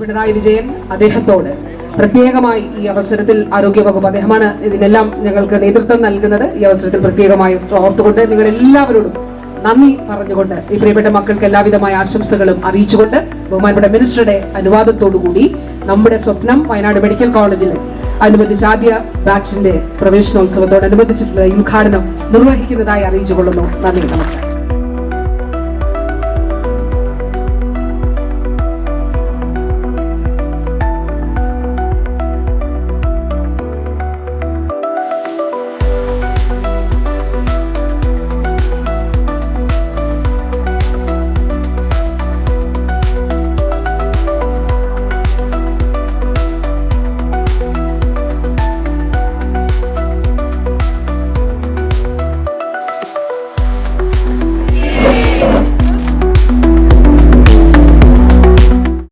പിണറായി വിജയൻ അദ്ദേഹത്തോട് പ്രത്യേകമായി ഈ അവസരത്തിൽ ആരോഗ്യവകുപ്പ് അദ്ദേഹമാണ് ഇതിനെല്ലാം ഞങ്ങൾക്ക് നേതൃത്വം നൽകുന്നത്. ഈ അവസരത്തിൽ പ്രത്യേകമായി ഓർത്തുകൊണ്ട് നിങ്ങൾ എല്ലാവരോടും നന്ദി പറഞ്ഞുകൊണ്ട് ഈ പ്രിയപ്പെട്ട മക്കൾക്ക് എല്ലാവിധമായ ആശംസകളും അറിയിച്ചുകൊണ്ട് ബഹുമാനപ്പെട്ട മിനിസ്റ്ററുടെ അനുവാദത്തോടുകൂടി നമ്മുടെ സ്വപ്നം വയനാട് മെഡിക്കൽ കോളേജിൽ അനുബന്ധിച്ച് ആദ്യ ബാച്ചിന്റെ പ്രവേശനോത്സവത്തോടനുബന്ധിച്ചിട്ടുള്ള ഉദ്ഘാടനം നിർവഹിക്കുന്നതായി അറിയിച്ചുകൊള്ളുന്നു. നന്ദി നമസ്കാരം.